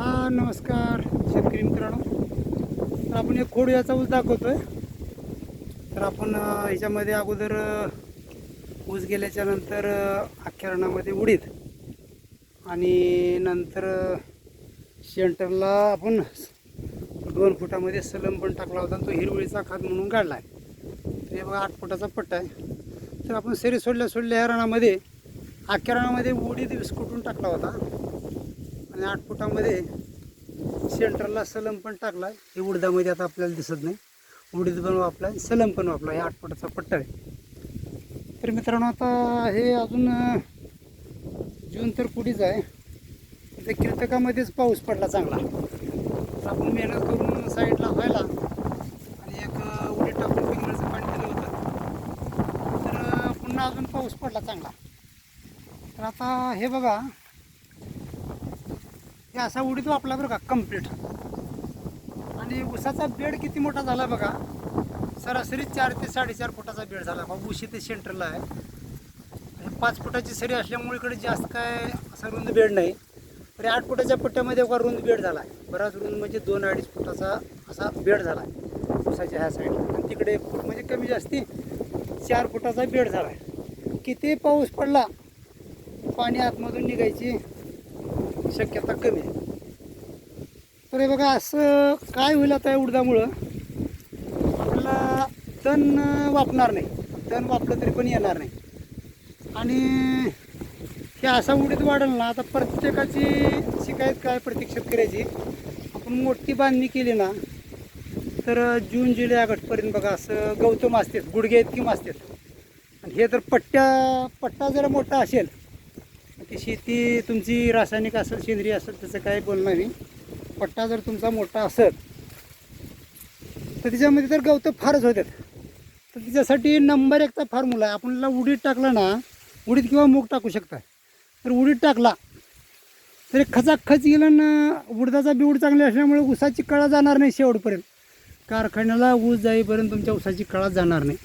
हा नमस्कार शेतकरी मित्रांनो. तर आपण एक खोड याचा ऊस दाखवतोय. तर आपण याच्यामध्ये ह्याच्यामध्ये अगोदर ऊस गेल्याच्यानंतर अं, अख्ख्या उडीद. आणि नंतर शेंटरला आपण दोन फुटामध्ये सलम पण टाकला होता तो हिरवळीचा खात म्हणून काढला आहे तर हे बघा आठ फुटाचा पट्टा आहे. तर आपण सरी सोडल्या सोडल्या ह्या रानामध्ये अख्ख्या रानामध्ये उडीद विस्कुटून टाकला होता. आणि आठ फुटामध्ये सेंटरला सलम पण टाकला. हे उडदामध्ये आता आपल्याला दिसत नाही. उडीद पण वापला सलम पण वापला हे आठ फुटाचा पट्टा आहे. तर मित्रांनो आता हे अजून जून तर कुठेच आहे. त्या कीर्तकामध्येच पाऊस पडला चांगला. तर आपण मेहनत करून साईडला व्हायला आणि एक उडी टाकून पिंगळचं पाणी दिलं होतं. तर पुन्हा अजून पाऊस पडला चांगला. तर आता हे बघा हे असा उडीद वापला बरं का कंप्लीट आणि उसाचा बेड किती मोठा झाला बघा. सरासरी चार ते साडेचार फुटाचा बेड झाला. बघा उशी ते सेंटरला आहे. आणि पाच फुटाची सरी असल्यामुळे इकडे जास्त काय असा रुंद बेड नाही. तरी आठ फुटाच्या पट्ट्यामध्ये बघा रुंद बेड झाला. आहे बराच रुंद म्हणजे दोन अडीच फुटाचा असा बेड झाला आहे उसाच्या ह्या साईडला आणि तिकडे एक फूट म्हणजे कमी जास्ती चार फुटाचा बेड झाला. आहे किती पाऊस पडला? पाणी आतमधून निघायची. शक्यता कमी आहे. तर हे बघा असं काय होईल आता या उडदामुळं? आपल्याला तण वापणार नाही. तण वापलं तरी पण येणार नाही. आणि हे असा उडीत वाढेल ना आता प्रत्येकाची शिकायत काय प्रत्येक शेतकऱ्याची आपण मोठी बांधणी केली ना तर जून जुलै ऑगस्टपर्यंत बघा असं गौतम असतात गुडघे इतकी असतात आणि हे तर पट्ट्या पट्टा जर मोठा असेल ती शेती तुमची रासायनिक असेल सेंद्रिय असेल त्याचं काही बोलणं नाही. पट्टा जर तुमचा मोठा असेल तर त्याच्यामध्ये तर गवतं फारच होतात तर त्याच्यासाठी नंबर एकचा फॉर्म्युला आहे. आपल्याला उडीद टाकला ना उडीद किंवा मूग टाकू शकता. तर उडीद टाकला तरी खचाखच गेलं ना उडदाचा बिवड चांगली असल्यामुळे ऊसाची कळा जाणार नाही शेवटपर्यंत. कारखान्याला ऊस जाईपर्यंत तुमच्या ऊसाची कळा जाणार नाही.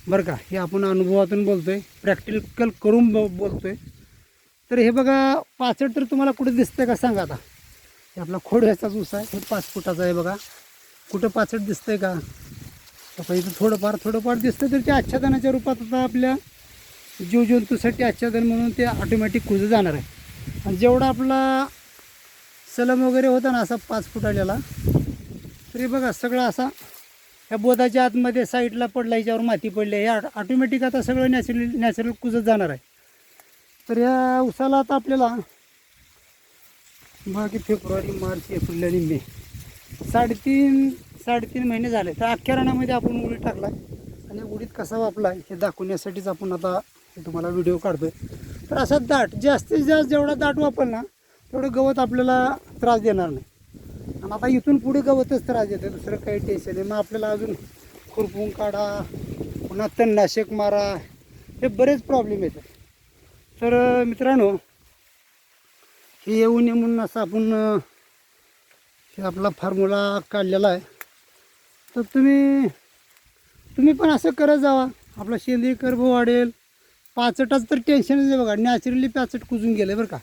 बरं का हे आपण अनुभवातून बोलतो आहे प्रॅक्टिकल करून ब आहे तर हे बघा पाचट तर तुम्हाला कुठे दिसतंय का सांगा आता. हे आपला खोड्याचाच ऊस आहे हे पाच फुटाचा आहे बघा. कुठं पाचट दिसतंय का? आता इथं थोडंफार थोडंफार दिसतं तर ते आच्छादनाच्या रूपात आता आपल्या जीवजंतूसाठी आच्छादन म्हणून ते ऑटोमॅटिक कुजं जाणार आहे. आणि जेवढा आपला सलम वगैरे होता ना असा पाच फूट आलेला तरी बघा सगळं असा ह्या बोधाच्या आतमध्ये साईडला पडला याच्यावर माती पडली हे ऑटोमॅटिक आता सगळं नॅचरल नॅचरल कुजत जाणार आहे. तर या उसाला आता आपल्याला बाकी फेब्रुवारी मार्च एप्रिल आणि मे साडेतीन साडेतीन महिने झाले. तर अख्ख्या रानामध्ये आपण उडीत टाकला आणि उडीत कसा वापला हे दाखवण्यासाठीच आपण आता तुम्हाला व्हिडिओ काढतो तर असा दाट जास्तीत जास्त जेवढा दाट वापरला तेवढं गवत आपल्याला त्रास देणार नाही. आणि आता इथून पुढे गवतच त्रास देतं दुसरं काही टेन्शन नाही. मग आपल्याला अजून खुरपून काढा पुन्हा तणनाशक मारा हे बरेच प्रॉब्लेम येतात. तर मित्रांनो हे येऊ नये म्हणून असं आपण हे आपला फॉर्म्युला काढलेला आहे. तर तुम्ही तुम्ही पण असं करत जावा. आपला सेंद्रिय कर्ब वाढेल. पाचटाच तर टेन्शनच आहे बघा. नॅचरली पाचट कुजून गेलं बरं का.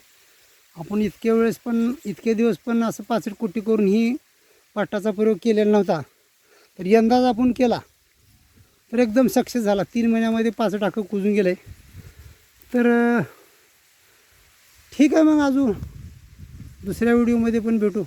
आपण इतक्या वेळेस पण इतके दिवस पण असं पाचट कुट्टी करून ही पाटाचा प्रयोग केलेला नव्हता. तर यंदाच आपण केला. तर एकदम सक्सेस झाला. तीन महिन्यामध्ये पाच टाकं कुजून गेलं आहे तर ठीक आहे मग अजून दुसऱ्या व्हिडिओमध्ये पण भेटू.